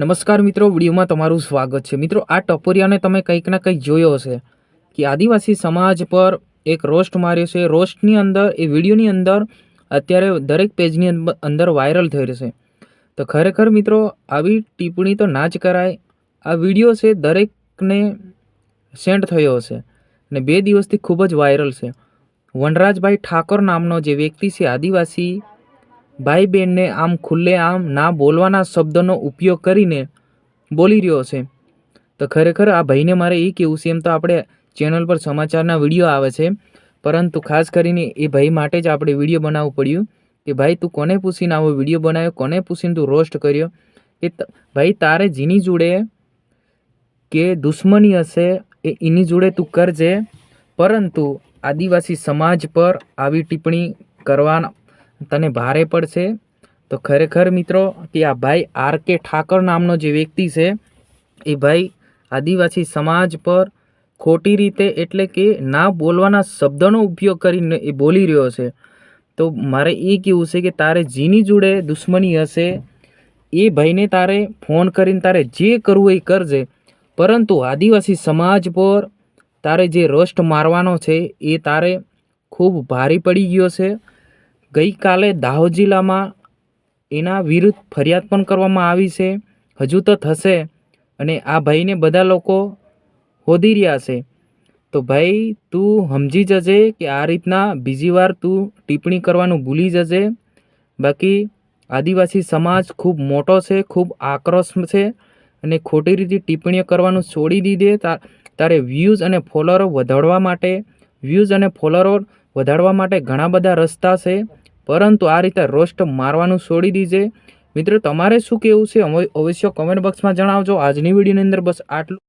નમસ્કાર મિત્રો, વિડીયોમાં તમારું સ્વાગત છે. મિત્રો, આ ટપોરિયાને તમે કંઈક ના કંઈક જોયો હશે કે આદિવાસી સમાજ પર એક રોસ્ટ માર્યો છે. રોસ્ટની અંદર, એ વિડીયોની અંદર અત્યારે દરેક પેજની અંદ- અંદર વાયરલ થઈ રહેશે તો ખરેખર મિત્રો, આવી ટિપ્પણી તો ના જ કરાય. આ વીડિયો છે દરેકને સેન્ડ થયો હશે અને બે દિવસથી ખૂબ જ વાયરલ છે. વનરાજભાઈ ઠાકોર નામનો જે વ્યક્તિ છે, આદિવાસી ભાઈ બહેનને આમ ખુલ્લે આમ ના બોલવાના શબ્દનો ઉપયોગ કરીને બોલી રહ્યો છે. તો ખરેખર આ ભાઈને મારે એ કહેવું છે એમ તો આપણે ચેનલ પર સમાચારના વીડિયો આવે છે. પરંતુ ખાસ કરીને એ ભાઈ માટે જ આપણે વીડિયો બનાવવું પડ્યું કે ભાઈ તું કોને પૂછીને આવો વીડિયો બનાવ્યો, કોને પૂછીને તું રોસ્ટ કર્યો? કે ભાઈ તારે જેની જોડે કે દુશ્મની હશે એ એની જોડે તું કરજે. પરંતુ આદિવાસી સમાજ પર આવી ટિપ્પણી કરવાના તને ભારે પડશે? તો ખરેખર મિત્રો, કે આ ભાઈ આર કે ઠાકર નામનો જે વ્યક્તિ છે, એ ભાઈ આદિવાસી સમાજ પર ખોટી રીતે એટલે કે ના બોલવાના શબ્દનો ઉપયોગ કરીને એ બોલી રહ્યો છે. તો મારે એ કહેવું છે કે તારે જીની જોડે દુશ્મની હશે, એ ભાઈને તારે ફોન કરીને તારે જે કરવું એ કરજે. પરંતુ આદિવાસી સમાજ પર તારે જે રોસ્ટ મારવાનો છે, એ તારે ખૂબ ભારી પડી ગયો છે. ગઈકાલે દાહોદ જિલ્લામાં એના વિરુદ્ધ ફરિયાદ પણ કરવામાં આવી છે. હજુ તો થશે અને આ ભાઈને બધા લોકો હોદી રહ્યા છે. તો ભાઈ, તું સમજી જજે કે આ રીતના બીજી વાર તું ટિપ્પણી કરવાનું ભૂલી જજે. બાકી આદિવાસી સમાજ ખૂબ મોટો છે, ખૂબ આક્રોશ છે અને ખોટી રીતે ટિપ્પણીઓ કરવાનું છોડી દીધે. તારે વ્યૂઝ અને ફોલોઅરો વધારવા માટે વ્યૂઝ અને ફોલોઅરો વધારવા માટે ઘણા બધા રસ્તા છે. પરંતુ આ રીતે રોસ્ટ મારવાનું છોડી દીજે. મિત્રો, તમારે શું કહેવું છે? અવશ્ય કમેન્ટ બોક્સમાં જણાવજો. આજની વિડીયોની અંદર બસ આટલું.